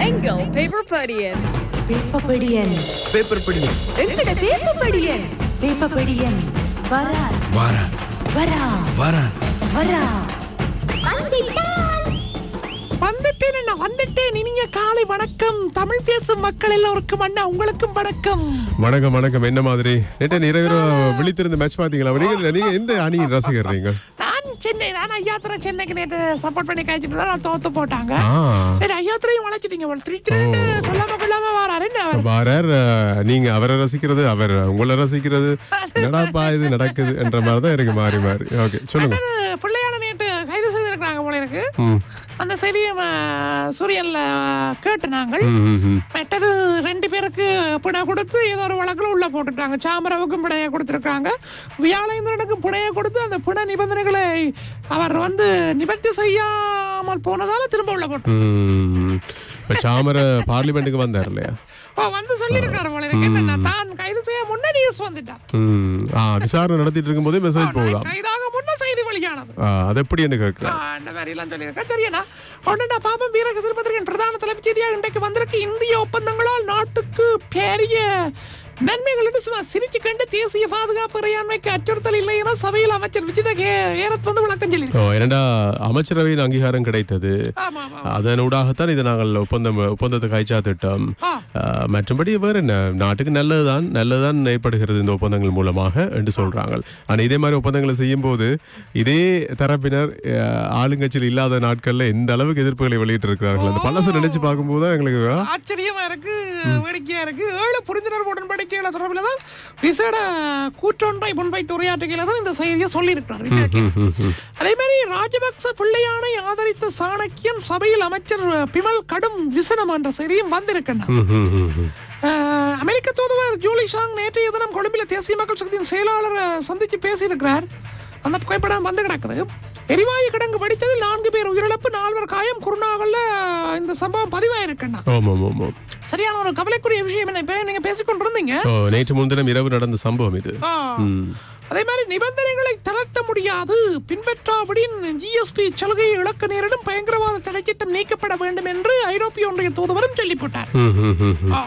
எங்கள் paper படியன் வேப்பப்படியன் paper படி எங்கட வேப்பப்படியன் வேப்பப்படியன் வரா வாரான் வரா வாரான் வரா வந்துட்டேன் வந்துட்டேன். இனிய காலை வணக்கம். தமிழ் பேசும் மக்கள் எல்லோருக்கும் அண்ணா உங்களுக்கும் வணக்கம். வணக்கம் வணக்கம். என்ன மாதிரி? நேற்று இரவு விழித்திருந்து மேட்ச் பாத்தீங்களா நீங்க நீங்க எந்த அணியின் ரசிகர் நீங்க நான் சென்னை ஐயாத்திரை சென்னைக்கு நேற்று சப்போர்ட் பண்ணி காய்ச்சிட்டு தான் நான் தோத்து போட்டாங்க. ஐயாத்திரையும் வளைச்சிட்டீங்க போல. த்ரீ த்ரீ சொல்லாம கொள்ளாம வராரு. என்ன அவர்? வாரார் நீங்க அவரை ரசிக்கிறது அவர் உங்களை ரசிக்கிறது. என்னடாப்பா இது நடக்குது என்ற மாதிரி தான் எனக்கு மாறி மாறி. ஓகே சொல்லுங்க அது பிள்ளையான நேற்று கைது செய்திருக்கிறாங்க போல இருக்கு ம். அந்த அஹ், சூரியன்ல கேட்டு நாங்கள் ம், ம், ம். மற்றது ரெண்டு பேருக்கு பிணை கொடுத்து ஏதோ ஒரு வழக்குல உள்ள போட்டுட்டாங்க. சாமரவுக்கும் பிணையை கொடுத்துருக்காங்க. வியாழேந்திரனுக்கும் பிணையை கொடுத்து அந்த பிணை நிபந்தனைகளை அவர் வந்து நிவர்த்தி செய்யாமல் போனதால திரும்ப உள்ள போட்டு ம். இப்ப சாமர பார்லிமெண்ட்டுக்கு வந்தார் இல்லையா? ஓ வந்து சொல்லியிருக்காரு போல என்ன தான் கைது செய்ய முன்ன நியூஸ் வந்துட்டான் விசாரணை நடத்திட்டு இருக்கும்போதே மெசேஜ் போகுதாம் கைதாக முன்ன செய்தி வெளியானது ஆ, அது எப்படி என்ன கேட்கிறேன் ஆ, இந்த எல்லாம் சொல்லியிருக்கேன். சரியா ஒன்றுடா பாப்பம் வீரகசர் பத்திரிகையின் பிரதான தலைப்புச் செய்தியாக இன்றைக்கு வந்திருக்கு. இந்திய ஒப்பந்தங்களால் நாட்டுக்கு பெரிய நன்மைகள் என்று சும்மா சிரிச்சு கண்டு தேசிய பாதுகாப்பு இறையாண்மைக்கு அச்சுறுத்தல் இல்லை என சபையில் அமைச்சர் விஜித ஏரத் வந்து விளக்கம் சொல்லி இரண்டா அமைச்சரவையின் அங்கீகாரம் கிடைத்தது. அதனூடாகத்தான் இதை நாங்கள் ஒப்பந்தம் ஒப்பந்தத்தை கைச்சா திட்டம் மற்றபடி வேறு என்ன நாட்டுக்கு நல்லதுதான் நல்லதுதான் ஏற்படுகிறது இந்த ஒப்பந்தங்கள் மூலமாக என்று சொல்றாங்க ஆனா இதே மாதிரி ஒப்பந்தங்களை செய்யும் போது இதே தரப்பினர் ஆளுங்கட்சியில் இல்லாத நாட்கள்ல எந்த அளவுக்கு எதிர்ப்புகளை வெளியிட்டு இருக்கிறார்கள் அந்த பழசை நினைச்சு பார்க்கும்போது தான் எங்களுக்கு ஆச்சரியமா இருக்கு. வேடிக்கையா இருக்கு. ஏழு புரிந்துணர்வு உடன்படிக்கைகளை தொடர்பில் தான் விசேட கூற்றொன்றை முன்வைத்து உரையாற்றுகையில தான் இந்த செய்தியை சொல்லியிருக்கிறார். அதே மாதிரி ராஜபக்ச பிள்ளையானை ஆதரித்த சாணக்கியன் சபையில் அமைச்சர் பிமல் கடும் விசனம் என்ற செய்தியும் வந்திருக்கின்றன அமெரிக்க தூதுவர் ஜூலி ஷாங் நேற்றைய தினம் கொழும்பில் தேசிய மக்கள் சக்தியின் செயலாளரை சந்திச்சு பேசியிருக்கிறார். அந்த புகைப்படம் வந்து கிடக்குது. எரிவாயு கிடங்கு வெடித்ததில் நான்கு பேர் உயிரிழப்பு நால்வர் காயம். குருநாகல்ல இந்த சம்பவம் பதிவாயிருக்குண்ணா. ஆமாம் ஆமாம் சரியான ஒரு கவலைக்குரிய விஷயம் என்ன? இப்ப நீங்க பேசிக்கொண்டிருந்தீங்க. ஓ நேற்று முன்தினம் இரவு நடந்த சம்பவம் இது. ஆ. அதே மாதிரி நிபந்தனைகளை தளர்த்த முடியாது. பின்பற்றாவிடின் ஜிஎஸ்பி சலுகையை இழக்க நேரிடும். பயங்கரவாத தடைச்சட்டம் நீக்கப்பட வேண்டும் என்று ஐரோப்பிய ஒன்றிய தூதுவரும் சொல்லி போட்டார் ம், ம், ம், ம். ஆ.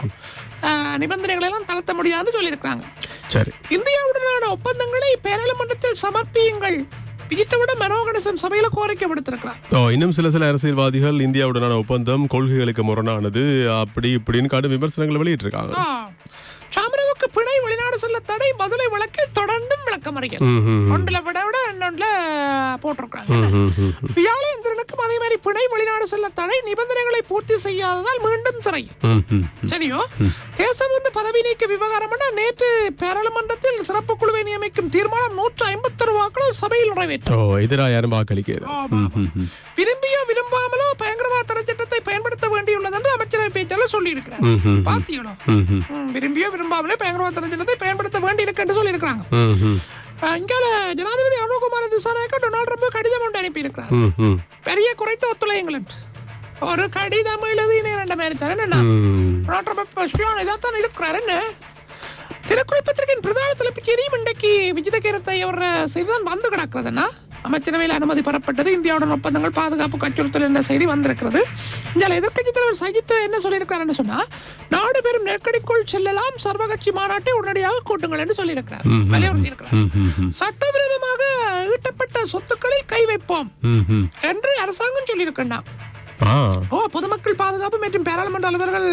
ஆ, நிபந்தனைகளை எல்லாம் தளர்த்த முடியாதுன்னு சொல்லியிருக்காங்க சரி. இந்தியாவுடனான ஒப்பந்தங்களை பாராளுமன்றத்தில் சமர்ப்பியுங்கள். விஜித்தவிட மனோகணேசன் சபையில கோரிக்கை விடுத்திருக்கிறார். ஓ இன்னும் சில சில அரசியல்வாதிகள் இந்தியாவுடனான ஒப்பந்தம் கொள்கைகளுக்கு முரணானது அப்படி இப்படின்னு கடும் விமர்சனங்களை வெளியிட்டிருக்காங்க. ஒன்றுல விட விட இன்னொன்றுல ம். வியாழேந்திரனுக்கும் அதே மாதிரி பிணை வெளிநாடு செல்ல தடை நிபந்தனைகளை பூர்த்தி செய்யாததால் மீண்டும் சிறை. சரியோ? தேசம் வந்து பதவி நீக்க விவகாரம்னா நேற்று பாராளுமன்றத்தில் சிறப்பு குழுவை நியமிக்கும் தீர்மானம் நூற்று ஐம்பத்தொரு வாக்குகள் சபையில் நிறைவேற்ற ஓ எதிராக யாரும் வாக்களிக்கிறது விரும்பியோ விரும்பாமலோ பயங்கரவாத தடை சட்டத்தை பயன்படுத்த வேண்டியுள்ளது என்று அமைச்சரவை பேச்சாளர் சொல்லியிருக்கிறார். ம், விரும்பியோ விரும்பாமலே பயங்கரவாத தடை சட்டத்தை பயன்படுத்த வேண்டியிருக்கு என்று சொல்லியிருக்கிறாங்க. இங்கால ஜனாதிபதி அனுகுமார திசாநாயக்க டொனால்ட் ட்ரம்ப் கடிதம் ஒன்று அனுப்பியிருக்கிறார். பெரிய குறைத்த ஒத்துழையுங்கள் ஒரு கடிதம் எழுதி நேரண்ட மாதிரி தரேன். டொனால்ட் ட்ரம்ப் பஸ்டியான் இதான் இருக்கிறார் என்ன? திரைக்குறள் பத்திரிகையின் பிரதான தலைப்புச் செய்தியும் இன்றைக்கு விஜித கீரத்தை அவர் செய்திதான் வந்து கிடக்கிறதுனா அமைச்சரவையில் அனுமதி பெறப்பட்டது. இந்தியாவுடன் ஒப்பந்தங்கள் பாதுகாப்பு அச்சுறுத்தல் என்ற செய்தி வந்திருக்கிறது. இதில் எதிர்க்கட்சி தலைவர் சஜித் என்ன சொல்லியிருக்கிறார் சொன்னா நாடு பெரும் நெருக்கடிக்குள் செல்லலாம் சர்வகட்சி மாநாட்டை உடனடியாக கூட்டுங்கள் என்று சொல்லியிருக்கிறார். வலியுறுத்தி இருக்கிறார் சட்டவிரோதமாக ஈட்டப்பட்ட சொத்துக்களில் கை வைப்போம். என்று அரசாங்கம் சொல்லியிருக்கா ஆ. ஓ பொதுமக்கள் பாதுகாப்பு மற்றும் பாராளுமன்ற அலுவலர்கள்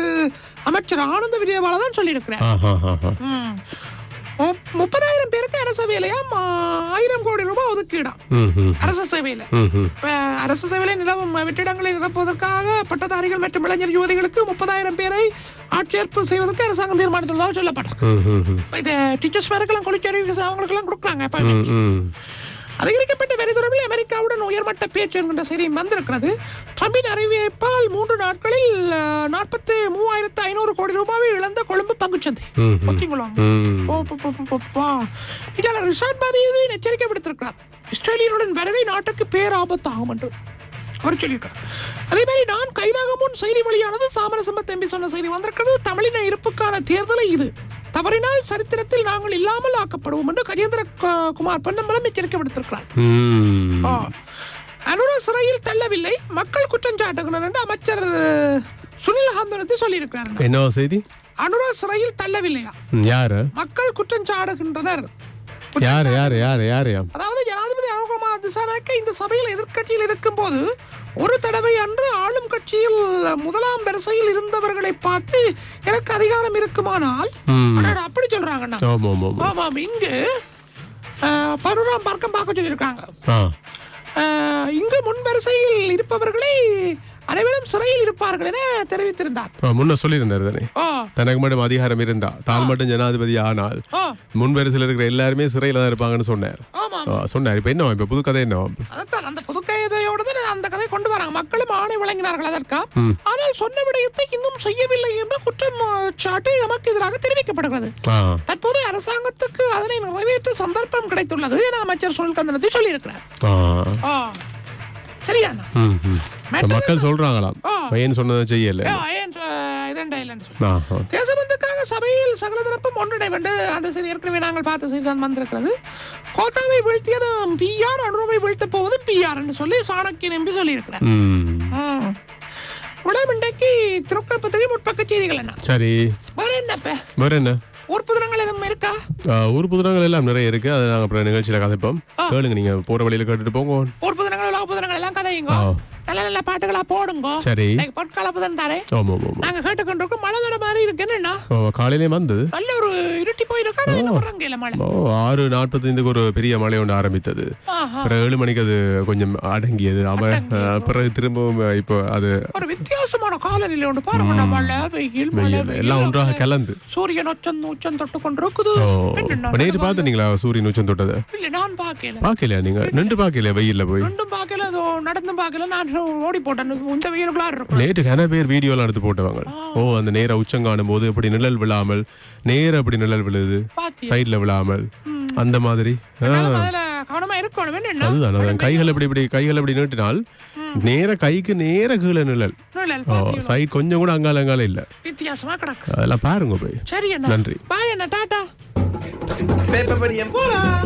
அமைச்சர் ஆனந்த விஜயபால தான் சொல்லியிருக்கிறார் முப்பதாயிரம் பேருக்கு அரசு வேலையாம் ஆயிரம் கோடி ரூபாய் ஒதுக்கீடாம். அரசு சேவையில. அரசு சேவையில நிலவும் வெற்றிடங்களை நிரப்புவதற்காக பட்டதாரிகள் மற்றும் இளைஞர் யுவதிகளுக்கு முப்பதாயிரம் பேரை ஆட்சேர்ப்பு செய்வதற்கு அரசாங்கம் தீர்மானித்துள்ளதாக சொல்லப்பட்டிருக்கு. இது டீச்சர்ஸ் கொலிச்சேரி அவங்களுக்கு எல்லாம் கொடுக்குறாங்க. அதிகரிக்கப்பட்ட அமெரிக்காவுடன் உயர்மட்ட பேச்சு என்கின்ற செய்தி வந்திருக்கிறது. ட்ரம்பின் அறிவிப்பால் மூன்று நாட்களில் நாற்பத்தி மூவாயிரத்து ஐநூறு கோடி ரூபாயை இழந்த கொழும்பு பங்குச்சந்தை. ஓகேங்களா. இதில் ரிஷாட் பாதியுதீன் எச்சரிக்கை விடுத்திருக்கிறார் இஸ்ரேலியருடன் வருகை நாட்டுக்கு பேராபத்தாகும் என்று அவர் சொல்லியிருக்கார் அதே மாதிரி நான் கைதாக முன் செய்தி வெளியானது சாமரசம்ப தம்பி சொன்ன செய்தி வந்திருக்கிறது. தமிழின இருப்புக்கான தேர்தலை இது. தவறினால் சரித்திரத்தில் நாங்கள் இல்லாமல் ஆக்கப்படுவோம் என்று கஜேந்திர குமார் பொன்னம்பலம் எச்சரிக்கை விடுத்திருக்கிறார். அனுர சிறையில் தள்ளவில்லை. மக்கள் குற்றம் சாட்டுகின்றனர் என்று அமைச்சர் சுனில் ஹந்தனத்தை சொல்லியிருக்கிறார். என்ன செய்தி? அனுர சிறையில் தள்ளவில்லையா? யாரு? மக்கள் குற்றம் சாடுகின்றனர். யாரு யாரு யாரு யாரு திசாநாயக்க இந்த சபையில் எதிர்க்கட்சியில் இருக்கும்போது ஒரு தடவை அன்று ஆளும் கட்சியில் முதலாம் வரிசையில் இருந்தவர்களை பார்த்து எனக்கு அதிகாரம் இருக்குமானால்? அப்படி சொல்றாங்கண்ணா. ஆமா ஆமா ஆமா ஆமாம் இங்கு பதினோராம் பார்க்கம் பார்க்க சொல்லியிருக்காங்க. இங்கு முன் வரிசையில் இருப்பவர்களை அனைவரும் சிறையில் இருப்பார்கள் என தெரிவித்திருந்தார். முன்ன சொல்லியிருந்தாரு தானே? தனக்கு மட்டும் அதிகாரம் இருந்தா தான் மட்டும் ஜனாதிபதி ஆனால் ஓ முன் வரிசையில் இருக்கிற எல்லாருமே சிறையில தான் இருப்பாங்கன்னு சொன்னார். சொன்னார். இப்ப என்ன இப்ப புது கதை என்ன அந்த புது கைதையோட அந்த கதை கொண்டு வராங்க. மக்களும் ஆணை வழங்கினார்கள் அதற்கா ஆனால் சொன்ன விடயத்தை இன்னும் செய்யவில்லை என்று குற்றம் சாட்டு எமக்கு எதிராக தெரிவிக்கப்படுகிறது. தற்போது அரசாங்கத்துக்கு அதனை நிறைவேற்ற சந்தர்ப்பம் கிடைத்துள்ளது என அமைச்சர் சுனில் கந்தனத்தை சொல்லியிருக்கிறார். சரியாண்ணா மக்கள் சொல்றாங்களாம். பையன் சொன்னதை செய்யல. தேசபந்துக்காக சபையில் சகல தரப்பும் ஒன்றிணை வேண்டு அந்த செய்தி ஏற்கனவே நாங்கள் பார்த்த செய்தி தான் வந்திருக்கிறது. கோத்தாவை வீழ்த்தியதும் பிஆர் அனுரவை வீழ்த்த போவதும் பிஆர் என்று சொல்லி சாணக்கியன் எம்பி சொல்லியிருக்கிறார். உலகம் இன்றைக்கு திருக்குறள் பத்திரிகை முற்பக்க செய்திகள் என்ன? சரி. வேற என்னப்ப? வேற என்ன? உறுப்புதினங்கள் எதுவும் இருக்கா? ஆ, ஊர் புதினங்கள் எல்லாம் நிறைய இருக்கு. அதை நாங்கள் நிகழ்ச்சியில் கதைப்போம். கேளுங்க நீங்க போற வழியில கேட்டுட்டு போங்க. உறுப்புதினங்கள் ஆ. நல்ல நல்ல பாட்டுகளா போடுங்க. சரி. இன்னைக்கு தானே ஆமா ஆமா ஆமா. நாங்க கேட்டுக்கொண்டிருக்கோம் மழை வர மாதிரி இருக்கு. என்னன்னா காலையிலே வந்தது நல்ல ஒரு இருட்டி போயிருக்கா? ஆனா இன்னும் வர்றங்க இல்ல மழை. ஓ ஆறு நாற்பத்தைந்துக்கு ஒரு பெரிய மழை ஒன்று ஆரம்பித்தது. பிறகு ஏழு மணிக்கு அது கொஞ்சம் அடங்கியது. அவ ஆ, பிறகு திரும்பவும் இப்போ அது ஒரு வித்தியாசமான காலநிலை ஒன்று பாருங்க மழை வெயில் மழை எல்லாம் ஒன்றாக கலந்து. சூரியன் உச்சம் உச்சம் தொட்டு கொண்டிருக்குது. நேற்று பார்த்துனீங்களா சூரியன் உச்சம் தொட்டதை? இல்ல நான் பார்க்கல. பார்க்கலையா நீங்க? நின்று பார்க்கலையா வெயில்ல போய்? ரெண்டும் பார்க்கல அதோ நடந்தும் பார்க்கல. நான் ஓடி போட்டேன். இந்த வெயிலுக்குள்ளா இருக்கும். நேற்று கன பேர் வீடியோலாம் எடுத்து போட்டவங்க. ஓ அந்த நேர உச்சம் காணும் போது இப்படி நிழல் விழாமல் நேர அப்படி நிழல் விழுது சைடுல விழாமல். அந்த மாதிரி. கவனமா இருக்கணும். அதுதான் கைகள் இப்படி இப்படி கைகள் இப்படி நீட்டினால் நேர கைக்கு நேர கீழே நிழல். சைட் கொஞ்சம் கூட அங்கால அங்கால இல்ல வித்தியாசமா கிடக்கு அதெல்லாம் பாருங்க போய் சரி என்ன நன்றி பாய் என்ன டாட்டா பேப்பர் படியம் போலாம்